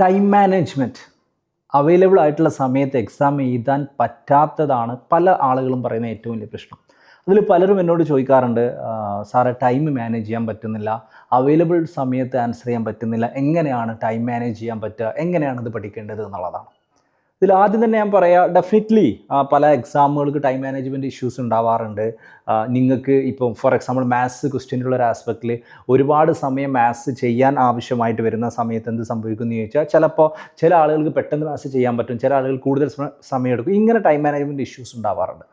Time management available ആയിട്ടുള്ള സമയത്ത് exam എഴുതാൻ പറ്റാത്തതാണ് പല ആളുകളും പറയുന്ന ഏറ്റവും വലിയ പ്രശ്നം. അതിൽ പലരും എന്നോട് ചോദിക്കാറുണ്ട് സാറെ ടൈം മാനേജ് ചെയ്യാൻ പറ്റുന്നില്ല. അവൈലബിൾ സമയത്ത് ആൻസർ ചെയ്യാൻ പറ്റുന്നില്ല. എങ്ങനെയാണ് ടൈം മാനേജ് ചെയ്യാൻ പറ്റുക? എങ്ങനെയാണ് ഇത് പഠിക്കേണ്ടത്? എന്നുള്ളതാണ്. ഇതിൽ ആദ്യം തന്നെ ഞാൻ പറയാം ഡെഫിനറ്റ്ലി പല എക്സാമുകൾക്ക് ടൈം മാനേജ്മെന്റ് ഇഷ്യൂസ് ഉണ്ടാവാറുണ്ട്. നിങ്ങൾക്ക് ഇപ്പം ഫോർ എക്സാമ്പിൾ മാത്സ് ക്വസ്റ്റ്യനുള്ള ഒരു ആസ്പെക്റ്റിൽ ഒരുപാട് സമയം മാത്സ് ചെയ്യാൻ ആവശ്യമായിട്ട് വരുന്ന സമയത്ത് എന്ത് സംഭവിക്കും എന്ന് ചോദിച്ചാൽ ചിലപ്പോൾ ചില ആളുകൾക്ക് പെട്ടെന്ന് മാത്സ് ചെയ്യാൻ പറ്റും ചില ആളുകൾ കൂടുതൽ സമയം എടുക്കും ഇങ്ങനെ ടൈം മാനേജ്മെന്റ് ഇഷ്യൂസ് ഉണ്ടാവാറുണ്ട്.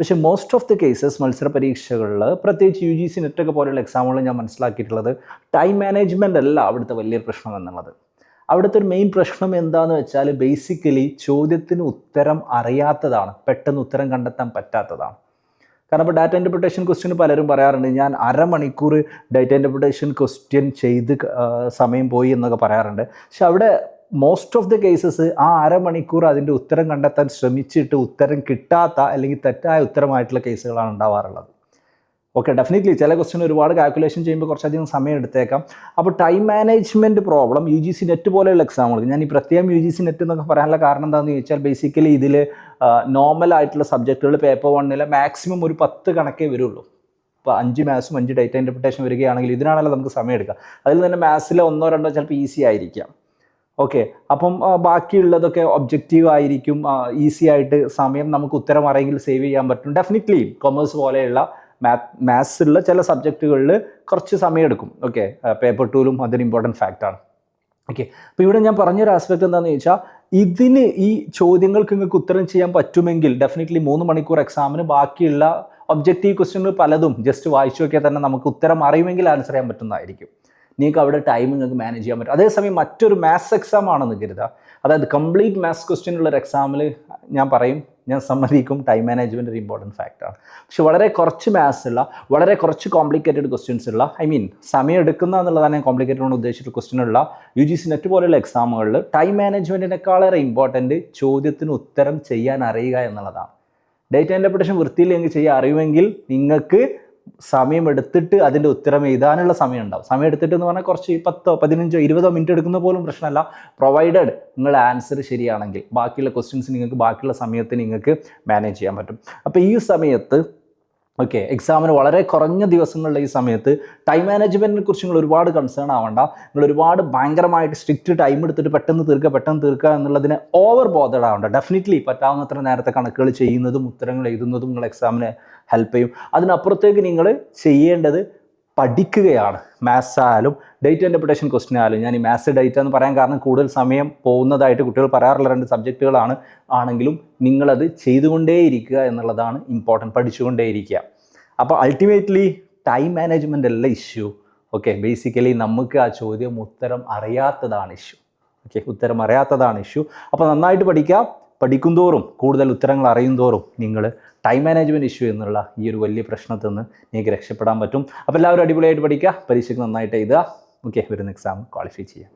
പക്ഷേ മോസ്റ്റ് ഓഫ് ദി കേസസ് മത്സര പരീക്ഷകളിൽ പ്രത്യേകിച്ച് യു ജി സി നെറ്റൊക്കെ പോലെയുള്ള എക്സാമുകൾ ഞാൻ മനസ്സിലാക്കിയിട്ടുള്ളത് ടൈം മാനേജ്മെന്റ് അല്ല അവിടുത്തെ വലിയ പ്രശ്നം എന്നുള്ളത്. അവിടുത്തെ ഒരു മെയിൻ പ്രശ്നം എന്താന്ന് വെച്ചാൽ ബേസിക്കലി ചോദ്യത്തിന് ഉത്തരം അറിയാത്തതാണ്. പെട്ടെന്ന് ഉത്തരം കണ്ടെത്താൻ പറ്റാത്തതാണ്. കാരണം ഇപ്പോൾ ഡാറ്റ ഇന്റർപ്രിട്ടേഷൻ ക്വസ്റ്റ്യൻ പലരും പറയാറുണ്ട്. ഞാൻ അരമണിക്കൂർ ഡാറ്റ ഇന്റർപ്രിട്ടേഷൻ ക്വസ്റ്റ്യൻ ചെയ്ത് സമയം പോയി എന്നൊക്കെ പറയാറുണ്ട്. പക്ഷെ അവിടെ മോസ്റ്റ് ഓഫ് ദി കേസസ് ആ അരമണിക്കൂർ അതിന്റെ ഉത്തരം കണ്ടെത്താൻ ശ്രമിച്ചിട്ട് ഉത്തരം കിട്ടാത്ത അല്ലെങ്കിൽ തെറ്റായ ഉത്തരമായിട്ടുള്ള കേസുകളാണ് ഉണ്ടാവാറുള്ളത്. ഓക്കെ ഡെഫിനറ്റ്ലി ചില ക്വസ്റ്റ്യൻ ഒരുപാട് കാൽക്കുലേഷൻ ചെയ്യുമ്പോൾ കുറച്ചധികം സമയം എടുത്തേക്കാം. അപ്പോൾ time management problem U G C NET പോലെയുള്ള എക്സാമുകൾ ഞാൻ ഈ പ്രത്യേകം യു ജി സി നെറ്റ് എന്നൊക്കെ പറയാനുള്ള കാരണം എന്താണെന്ന് ചോദിച്ചാൽ ബേസിക്കലി ഇതിൽ നോർമൽ ആയിട്ടുള്ള സബ്ജക്റ്റുകൾ പേപ്പർ വണ്ണിൽ മാക്സിമം ഒരു പത്ത് കണക്കേ വരുള്ളൂ. ഇപ്പോൾ അഞ്ച് മാത്സും അഞ്ച് ഡേറ്റ ഇന്റർപ്രിട്ടേഷൻ വരികയാണെങ്കിൽ ഇതിനാണല്ലോ നമുക്ക് സമയം എടുക്കുക. അതിൽ തന്നെ മാത്സിൽ ഒന്നോ രണ്ടോ ചിലപ്പോൾ ഈസി ആയിരിക്കാം. ഓക്കെ അപ്പം ബാക്കിയുള്ളതൊക്കെ ഒബ്ജക്റ്റീവ് ആയിരിക്കും. ഈസി ആയിട്ട് സമയം നമുക്ക് ഉത്തരം അറിയെങ്കിൽ സേവ് ചെയ്യാൻ പറ്റും. ഡെഫിനറ്റ്ലി കൊമേഴ്സ് പോലെയുള്ള മാത് മാത്സിലുള്ള ചില സബ്ജക്റ്റുകളിൽ കുറച്ച് സമയം എടുക്കും ഓക്കെ പേപ്പർ ടൂലും അതൊരു ഇമ്പോർട്ടന്റ് ഫാക്റ്റാണ് ഓക്കെ അപ്പോൾ ഇവിടെ ഞാൻ പറഞ്ഞൊരു ആസ്പെക്ട് എന്താണെന്ന് ചോദിച്ചാൽ ഇതിന് ഈ ചോദ്യങ്ങൾക്ക് നിങ്ങൾക്ക് ഉത്തരം ചെയ്യാൻ പറ്റുമെങ്കിൽ ഡെഫിനറ്റ്ലി മൂന്ന് മണിക്കൂർ എക്സാമിന് ബാക്കിയുള്ള ഒബ്ജക്റ്റീവ് ക്വസ്റ്റ്യനുകൾ പലതും ജസ്റ്റ് വായിച്ചു നോക്കിയാൽ തന്നെ നമുക്ക് ഉത്തരം അറിയുമെങ്കിൽ ആൻസർ ചെയ്യാൻ പറ്റുന്നതായിരിക്കും. നിങ്ങൾക്ക് അവിടെ ടൈം നിങ്ങൾക്ക് മാനേജ് ചെയ്യാൻ പറ്റും. അതേസമയം മറ്റൊരു മാത്സ് എക്സാം ആണെന്ന് കരുതുക. അതായത് കംപ്ലീറ്റ് മാത്സ് ക്വസ്റ്റ്യൻ ഉള്ള ഒരു എക്സാമിൽ ഞാൻ പറയും ഞാൻ സമ്മതിക്കും ടൈം മാനേജ്മെന്റ് ഒരു ഇമ്പോർട്ടന്റ് ഫാക്ടറാണ് പക്ഷെ വളരെ കുറച്ച് മാത്സ് ഉള്ള വളരെ കുറച്ച് കോംപ്ലിക്കേറ്റഡ് ക്വസ്റ്റ്യൻസ് ഉള്ള ഐ മീൻ സമയം എടുക്കുന്ന എന്നുള്ളതാണ് ഞാൻ കോംപ്ലിക്കേറ്റഡ് കൊണ്ട് ഉദ്ദേശിച്ചിട്ട് ക്വസ്റ്റ്യൻ ഉള്ള യു ജി സി നെറ്റ് പോലെയുള്ള എക്സാമുകളിൽ ടൈം മാനേജ്മെന്റിനേക്കാളേറെ ഇമ്പോർട്ടന്റ് ചോദ്യത്തിന് ഉത്തരം ചെയ്യാൻ അറിയുക എന്നുള്ളതാണ്. ഡേറ്റ ഇന്റർപ്രിട്ടേഷൻ വൃത്തിയില്ലെങ്കിൽ ചെയ്യാൻ അറിയുമെങ്കിൽ നിങ്ങൾക്ക് സമയം എടുത്തിട്ട് അതിന്റെ ഉത്തരം എഴുതാനുള്ള സമയം ഉണ്ടാവും സമയം എടുത്തിട്ട് എന്ന് പറഞ്ഞാൽ കുറച്ച് പത്തോ പതിനഞ്ചോ ഇരുപതോ മിനിറ്റ് എടുക്കുന്ന പോലും പ്രശ്നമല്ല. പ്രൊവൈഡഡ് നിങ്ങളുടെ ആൻസർ ശരിയാണെങ്കിൽ ബാക്കിയുള്ള ക്വസ്റ്റ്യൻസ് നിങ്ങൾക്ക് ബാക്കിയുള്ള സമയത്ത് നിങ്ങൾക്ക് മാനേജ് ചെയ്യാൻ പറ്റും. അപ്പോൾ ഈ സമയത്ത് ഓക്കെ എക്സാമിന് വളരെ കുറഞ്ഞ ദിവസങ്ങളുടെ ഈ സമയത്ത് ടൈം മാനേജ്മെന്റിനെ കുറിച്ച് നിങ്ങൾ ഒരുപാട് കൺസേൺ ആവണ്ട. നിങ്ങൾ ഒരുപാട് ഭയങ്കരമായിട്ട് സ്ട്രിക്റ്റ് ടൈം എടുത്തിട്ട് പെട്ടെന്ന് തീർക്കുക പെട്ടെന്ന് തീർക്കുക എന്നുള്ളതിന് ഓവർ ബോധഡ് ആവണ്ട. ഡെഫിനറ്റ്ലി പറ്റാവുന്നത്ര നേരത്തെ കണക്കുകൾ ചെയ്യുന്നതും ഉത്തരങ്ങൾ എഴുതുന്നതും നിങ്ങൾ എക്സാമിന് ഹെൽപ്പ് ചെയ്യും. അതിനപ്പുറത്തേക്ക് നിങ്ങൾ ചെയ്യേണ്ടത് പഠിക്കുകയാണ്. മാത്സ് ആയാലും ഡേറ്റ് ഇന്റർപ്രിട്ടേഷൻ ക്വസ്റ്റ്യൻ ആയാലും ഞാൻ ഈ മാത്സ് ഡേറ്റ എന്ന് പറയാൻ കാരണം കൂടുതൽ സമയം പോകുന്നതായിട്ട് കുട്ടികൾ പറയാറുള്ള രണ്ട് സബ്ജക്റ്റുകളാണ് ആണെങ്കിലും നിങ്ങളത് ചെയ്തുകൊണ്ടേയിരിക്കുക എന്നുള്ളതാണ് ഇമ്പോർട്ടന്റ് പഠിച്ചുകൊണ്ടേയിരിക്കുക. അപ്പോൾ അൾട്ടിമേറ്റ്ലി ടൈം മാനേജ്മെന്റ് അല്ല ഇഷ്യൂ ഓക്കെ ബേസിക്കലി നമുക്ക് ആ ചോദ്യം ഉത്തരം അറിയാത്തതാണ് ഇഷ്യൂ ഓക്കെ ഉത്തരം അറിയാത്തതാണ് ഇഷ്യൂ അപ്പോൾ നന്നായിട്ട് പഠിക്കുക പഠിക്കും. തോറും കൂടുതൽ ഉത്തരങ്ങൾ അറിയും തോറും നിങ്ങൾ ടൈം മാനേജ്മെന്റ് ഇഷ്യൂ എന്നുള്ള ഈ ഒരു വലിയ പ്രശ്നത്തിൽ നിന്ന് നിങ്ങൾക്ക് രക്ഷപ്പെടാൻ പറ്റും. അപ്പോൾ എല്ലാവരും അടിപൊളിയായിട്ട് പഠിക്കുക. പരീക്ഷയ്ക്ക് നന്നായിട്ട് എഴുതുക. ഓക്കെ വരുന്ന എക്സാം ക്വാളിഫൈ ചെയ്യുക.